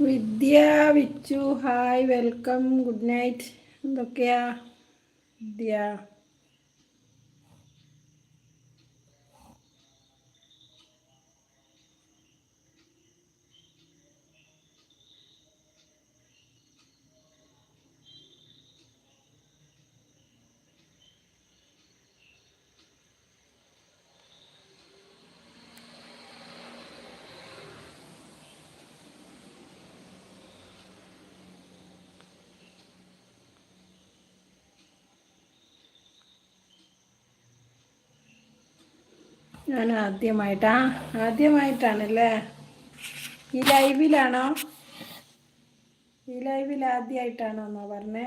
Vidya Vichu. Hi welcome good night എന്തൊക്കെയാ? വിദ്യ. ഞാൻ ആദ്യമായിട്ടാ ആദ്യമായിട്ടാണല്ലേ? ഈ ലൈവിലാണോ? ഈ ലൈവിൽ ആദ്യമായിട്ടാണോ എന്നാ പറഞ്ഞേ?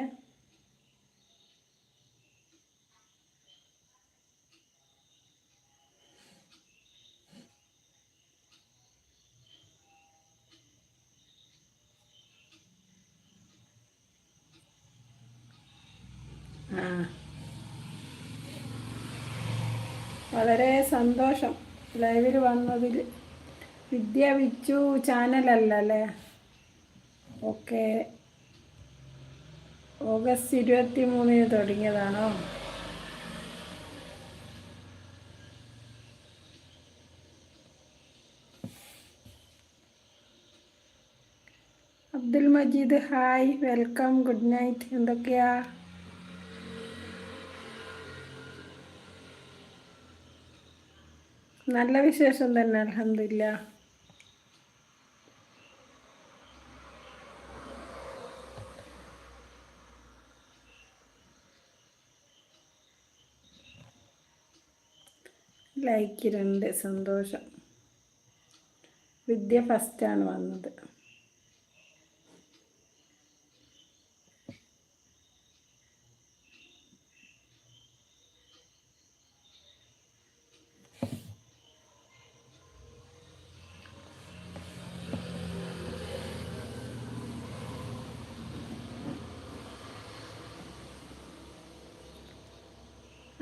ആ. വളരെ സന്തോഷം. ലൈവിൽ വന്നതിൽ വിദ്യ വിച്ചു ചാനലല്ല അല്ലേ ഓക്കെ. ഓഗസ്റ്റ് ഇരുപത്തി മൂന്നിന് തുടങ്ങിയതാണോ? Abdul Majeed hi welcome good night എന്തൊക്കെയാ? നല്ല വിശേഷം തന്നെ അലഹമില്ല ലൈക്ക് രണ്ട് സന്തോഷം. വിദ്യ ഫസ്റ്റാണ് വന്നത്.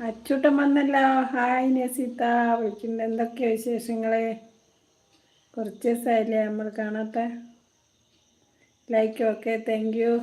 അച്ചൂട്ടൻ വന്നല്ലോ. ഹായ് നസീത്ത. വിളിക്കുന്നത് എന്തൊക്കെയാ വിശേഷങ്ങളെ? കുറച്ച് ദിവസമായില്ലേ നമ്മൾ കാണാത്ത. Like okay. Thank you.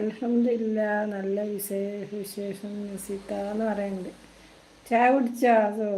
അലഹമില്ല നല്ല വിശേഷ വിശേഷം നസീത്ത എന്ന് പറയുന്നുണ്ട്. ചായ കുടിച്ചോ അതോ?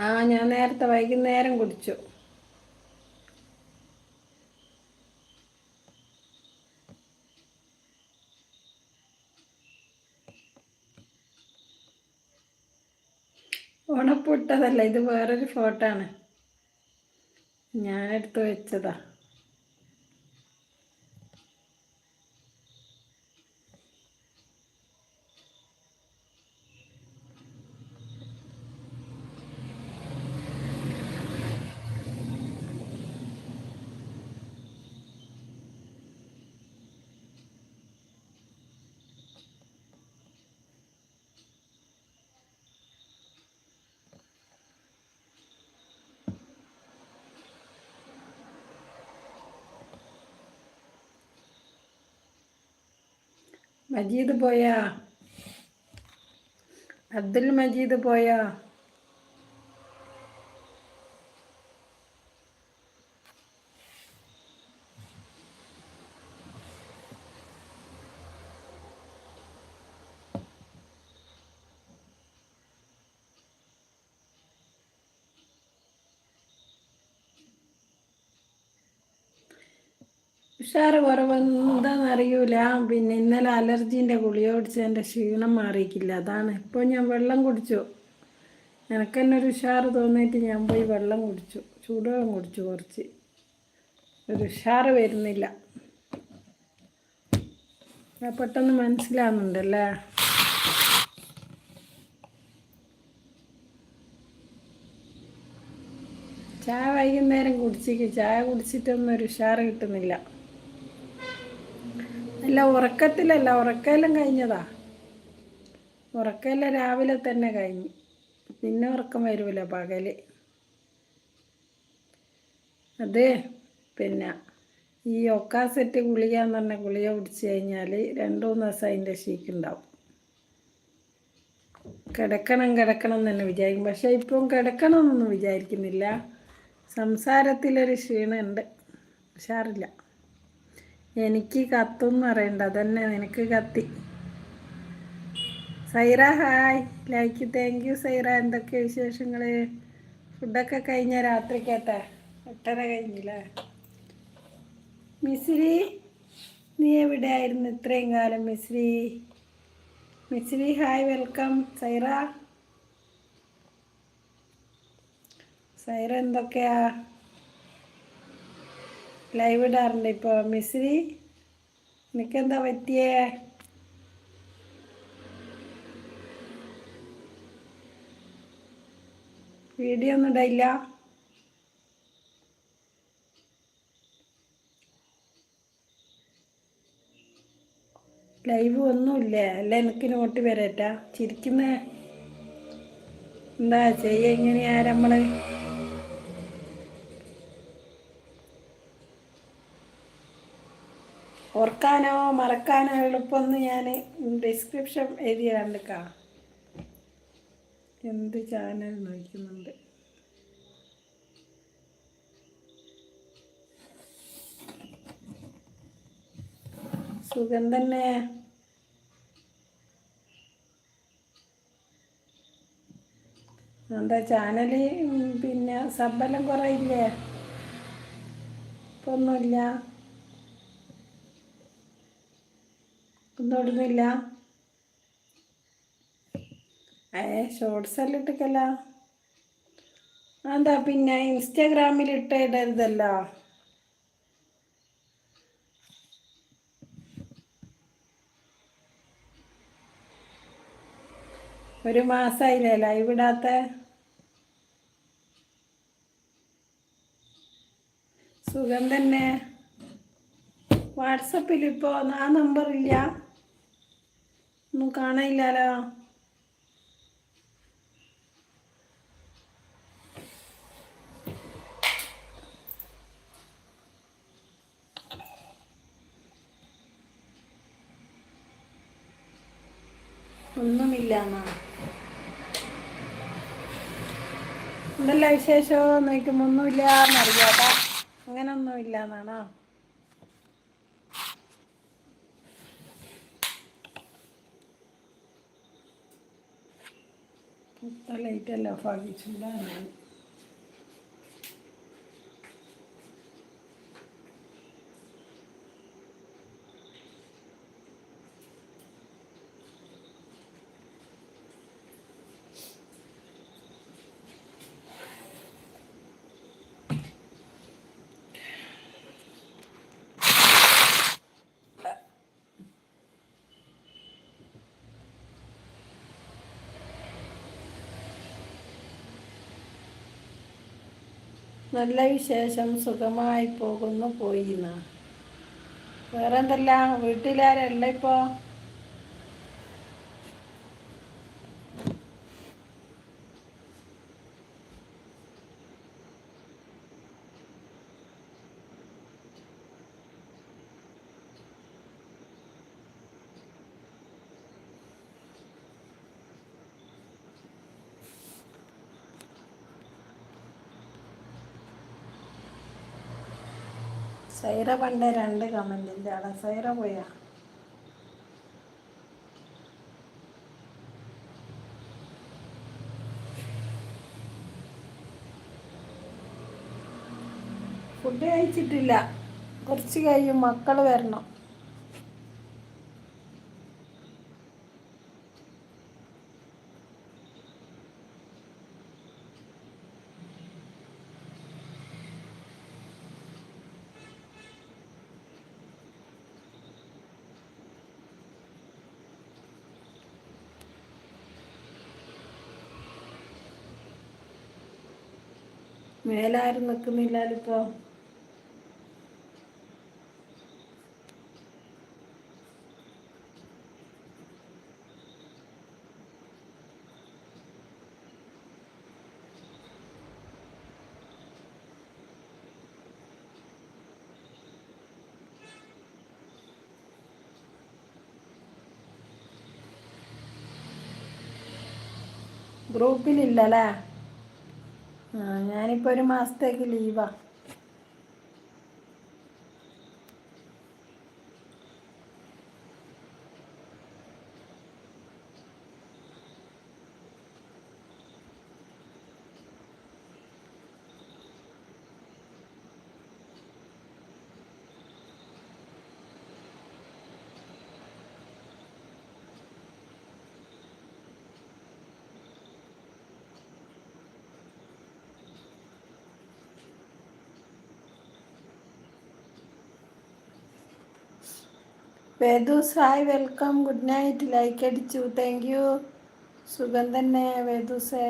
ആ ഞാൻ നേരത്തെ വൈകുന്നേരം കുടിച്ചു. ഉണപ്പിട്ടതല്ല ഇത് വേറൊരു ഫോട്ടോ ആണ്. ഞാനെടുത്ത് വെച്ചതാ. മജീദ് പോയാ? അബ്ദുൽ മജീദ് പോയാ? ഉഷാറ് കുറവെന്താന്ന് അറിയൂല. പിന്നെ ഇന്നലെ അലർജീന്റെ ഗുളിക കുടിച്ചതിന്റെ ക്ഷീണം മാറിയിക്കില്ല അതാണ്. ഇപ്പോൾ ഞാൻ വെള്ളം കുടിച്ചു. എനിക്ക് തന്നെ ഒരു ഉഷാറ് തോന്നിയിട്ട് ഞാൻ പോയി വെള്ളം കുടിച്ചു. ചൂടുവെള്ളം കുടിച്ചു കുറച്ച്. ഒരു ഉഷാറ് വരുന്നില്ല. പെട്ടെന്ന് മനസ്സിലാവുന്നുണ്ടല്ലേ? ചായ വൈകുന്നേരം കുടിച്ചിക്ക്. ചായ കുടിച്ചിട്ടൊന്നും ഒരു ഉഷാറ് കിട്ടുന്നില്ല. അല്ല ഉറക്കത്തിലല്ല. ഉറക്കമെല്ലാം കഴിഞ്ഞതാ. ഉറക്കമെല്ലാം രാവിലെ തന്നെ കഴിഞ്ഞു. പിന്നെ ഉറക്കം വരൂല പകൽ. അത് പിന്നെ ഈ ഒക്കാസെറ്റ് ഗുളിക എന്ന് പറഞ്ഞ ഗുളിക കുടിച്ച് കഴിഞ്ഞാൽ രണ്ടു മൂന്ന് ദിവസം അതിന്റെ ഷീക്കുണ്ടാവും കിടക്കണം കിടക്കണം എന്ന് തന്നെ വിചാരിക്കും. പക്ഷേ ഇപ്പം കിടക്കണമെന്നൊന്നും വിചാരിക്കുന്നില്ല. സംസാരത്തിലൊരു ക്ഷീണമുണ്ട്. ഉഷാറില്ല. എനിക്ക് കത്തും അറിയണ്ട. അതന്നെ നിനക്ക് കത്തി. Saira hi. Like thank you Saira. എന്തൊക്കെ വിശേഷങ്ങൾ ഫുഡൊക്കെ കഴിഞ്ഞ രാത്രിക്കത്തെ? എട്ടര കഴിഞ്ഞില്ലേ? മിസ്രി നീ എവിടെ ആയിരുന്നു ഇത്രയും കാലം മിസ്രി മിസ്രി ഹായ് വെൽക്കം. സൈറ? സൈറ എന്തൊക്കെയാ? ലൈവ് ഇടാറുണ്ട്. ഇപ്പോൾ മിസ്രി നിനക്കെന്താ പറ്റിയേ? വീഡിയോ ഒന്നും ഇടയില്ല. ലൈവ് ഒന്നുമില്ല അല്ല എനിക്ക് നോട്ട് വരട്ടാ ചിരിക്കുന്ന? എന്താ ചെയ്യ എങ്ങനെയാ നമ്മൾ? ഓർക്കാനോ മറക്കാനോ എളുപ്പമെന്ന് ഞാൻ ഡിസ്ക്രിപ്ഷൻ എഴുതി കാ എന്ത് ചാനൽ നോക്കുന്നുണ്ട്. സുഖം തന്നെ. എന്താ ചാനൽ പിന്നെ സബ്ബെല്ലാം കുറയില്ലേ ഇല്ലേ? ഇപ്പൊ ഇടുന്നില്ല. ഏ ഷോർട്സ് എല്ലാം ഇട്ടിക്കല്ല. എന്താ പിന്നെ ഇൻസ്റ്റാഗ്രാമിൽ ഇട്ടിടരുതല്ലോ. ഒരു മാസമായില്ലേ ലൈവ് ഇടാത്ത? സുഖം തന്നെ. വാട്സപ്പിൽ ഇപ്പോൾ ആ നമ്പർ ഇല്ല. ഒന്നും കാണാനില്ലല്ലോ ഒന്നുമില്ല എന്നാ എന്തല്ല വിശേഷമോ നോക്കുമ്പോൾ ഒന്നുമില്ല എന്നറിയാട്ടാ അങ്ങനെ ഒന്നുമില്ല എന്നാണോ 到那边了，发你出来没？നല്ല വിശേഷം സുഖമായി പോകുന്നു പോയിന്ന് വേറെ എന്തല്ല വീട്ടിലാരല്ല ഇപ്പോ? സൈറ പണ്ട് രണ്ട് കമന്റിന്റെ ആളെ. സൈറ പോയാ? ഫുഡ് കഴിച്ചിട്ടില്ല. കുറച്ച് കഴിയും. മക്കൾ വരണം. മേലാരും നിൽക്കുന്നില്ലാലിപ്പോ ഗ്രൂപ്പിലില്ലല്ലേ? ആ ഞാനിപ്പോൾ ഒരു മാസത്തേക്ക് ലീവാ Vedus hi welcome good night like അടിച്ചു താങ്ക് യു സുഖം തന്നെ വേദൂസേ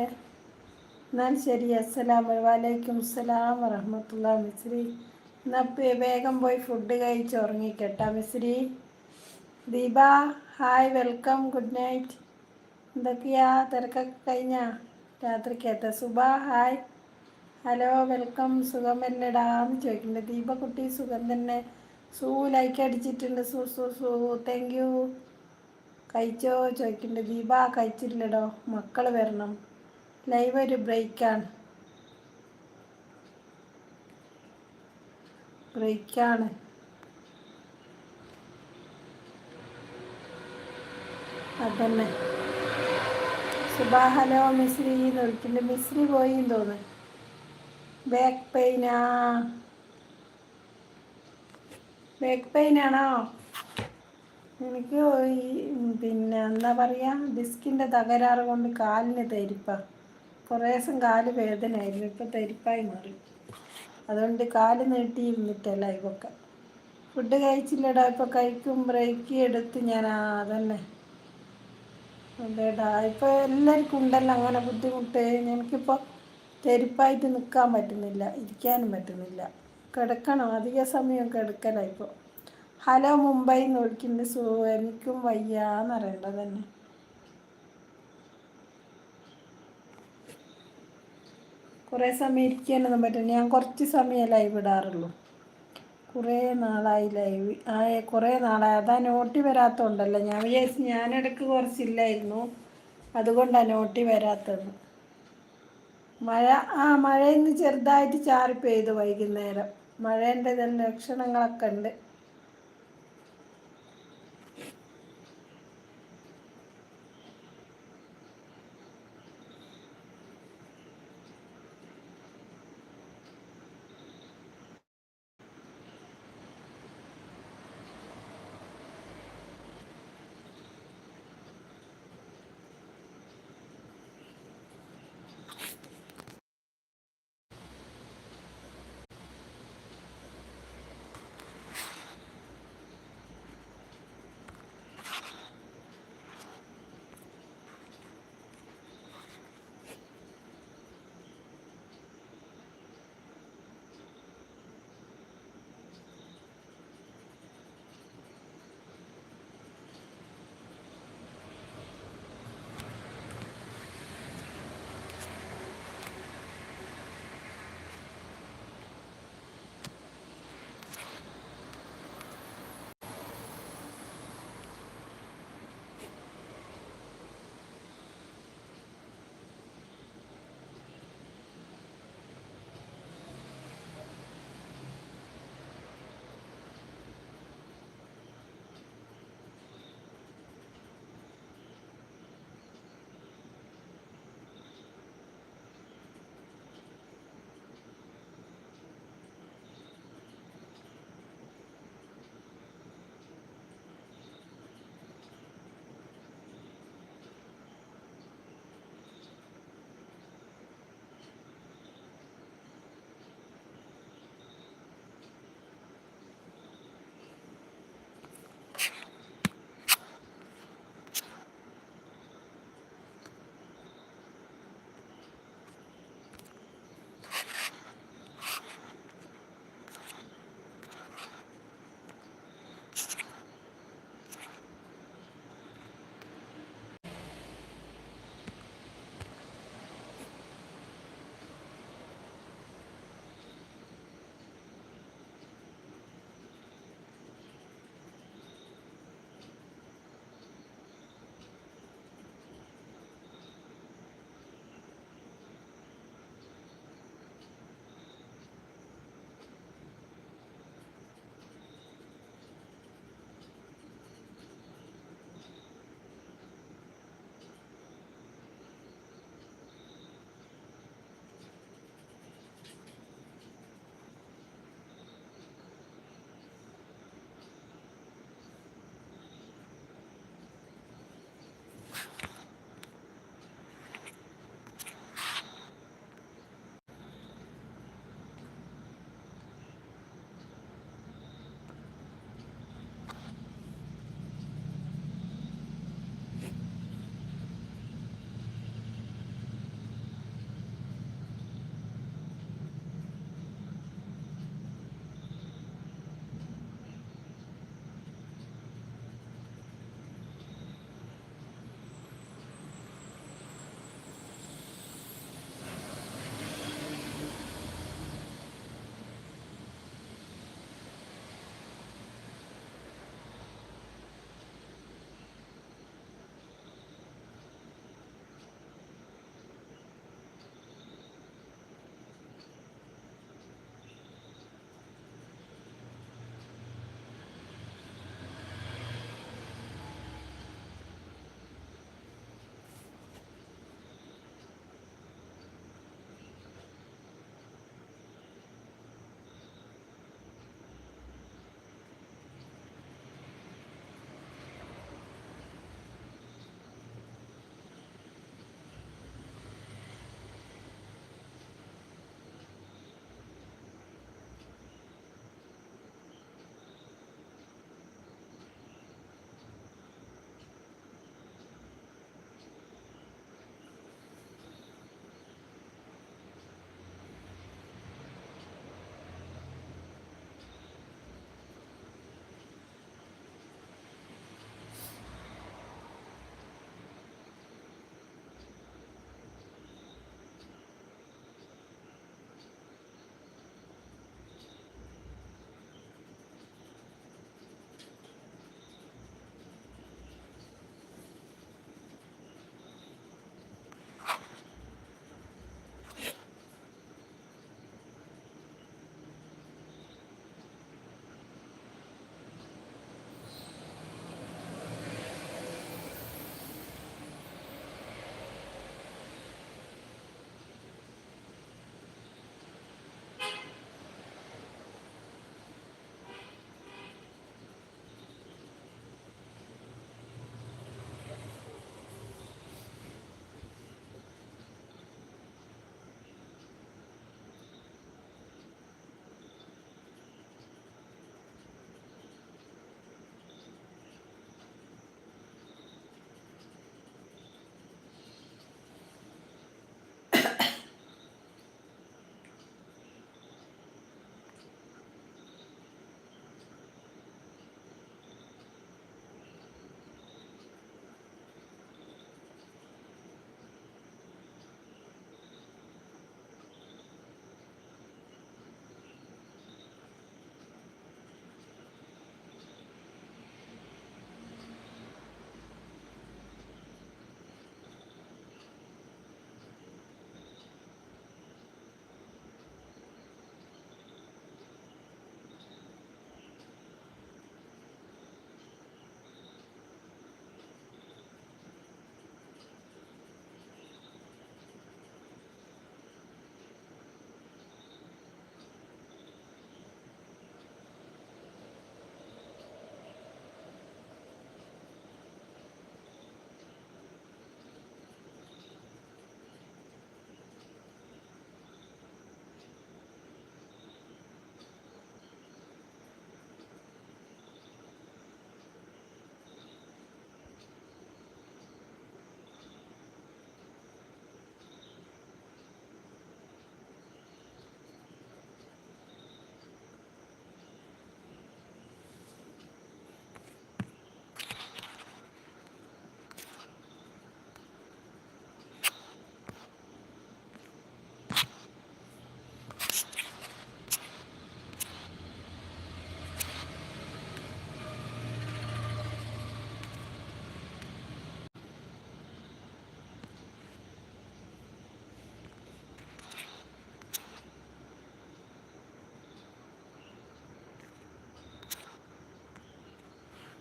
എന്നാൽ ശരി അസ്സലാം വലൈക്കും അസ്സലാം വറഹമത്തുള്ള മിസ്രി. എന്നാൽ വേഗം പോയി ഫുഡ് കഴിച്ച് ഉറങ്ങിക്കട്ടാ Misri. Deepa hi welcome good night. എന്തൊക്കെയാ? തിരക്കൊക്കെ കഴിഞ്ഞാ? രാത്രിക്കത്തെ സുബ ഹായ്. ഹലോ വെൽക്കം സുഖമല്ലടാന്ന് ചോദിക്കുന്നുണ്ട്. ദീപ കുട്ടി സുഖം തന്നെ. സൂ ലൈക്ക് അടിച്ചിട്ടുണ്ട്. സൂ സൂ സൂ. താങ്ക് യു കഴിച്ചോ? ചോദിക്കുന്നുണ്ട്. ദീപ കഴിച്ചില്ലടോ മക്കൾ വരണം. ലൈവ് ഒരു ബ്രേക്കാണ് ബ്രേക്കാണ് അതന്നെ. സുബാ ഹലോ മിസ്രി എന്ന് വിളിക്കുന്നുണ്ട്. മിസ്രി പോയി തോന്നുന്നു. ബാക്ക് പെയിനാ ബാക്ക് പെയിൻ ആണോ? എനിക്ക് ഈ പിന്നെ എന്താ പറയുക ഡിസ്കിന്റെ തകരാറ് കൊണ്ട് കാലിന് തരിപ്പ. കുറേ ദിവസം കാൽ വേദനയായിരുന്നു ഇപ്പം തരിപ്പായി മാറി. അതുകൊണ്ട് കാൽ നീട്ടി ഇരുന്നിട്ടല്ല ഇവൊക്കെ. ഫുഡ് കഴിച്ചില്ലടാ ഇപ്പം കഴിക്കും ബ്രേക്ക് എടുത്ത് ഞാൻ അതന്നെ. അതേടാ ഇപ്പോൾ എല്ലാവർക്കും ഉണ്ടല്ലോ അങ്ങനെ ബുദ്ധിമുട്ട്. എനിക്കിപ്പോൾ തെരുപ്പായിട്ട് നിൽക്കാൻ പറ്റുന്നില്ല ഇരിക്കാനും പറ്റുന്നില്ല. കിടക്കണം. അധിക സമയം കിടക്കലാണ് ഇപ്പോൾ ഹലോ മുംബൈ നോക്കിന്ന് സോ എനിക്കും വയ്യാന്ന് അറിയേണ്ടത് തന്നെ. കുറേ സമയം ഇരിക്കാനൊന്നും പറ്റില്ല. ഞാൻ കുറച്ച് സമയം ലൈവ് ഇടാറുള്ളൂ. കുറേ നാളായി ലൈവ് ആ കുറേ നാളായി. അതാ നോട്ടി വരാത്തതുകൊണ്ടല്ലോ ഞാൻ വിചാരിച്ചു ഞാനിടയ്ക്ക് കുറച്ചില്ലായിരുന്നു. അതുകൊണ്ടാണ് നോട്ടി വരാത്തത്. മഴ ആ മഴ ഇന്ന് ചെറുതായിട്ട് ചാറി പെയ്തു വൈകുന്നേരം. മഴേന്റെ തന്നെ ലക്ഷണങ്ങളൊക്കെ ഉണ്ട്.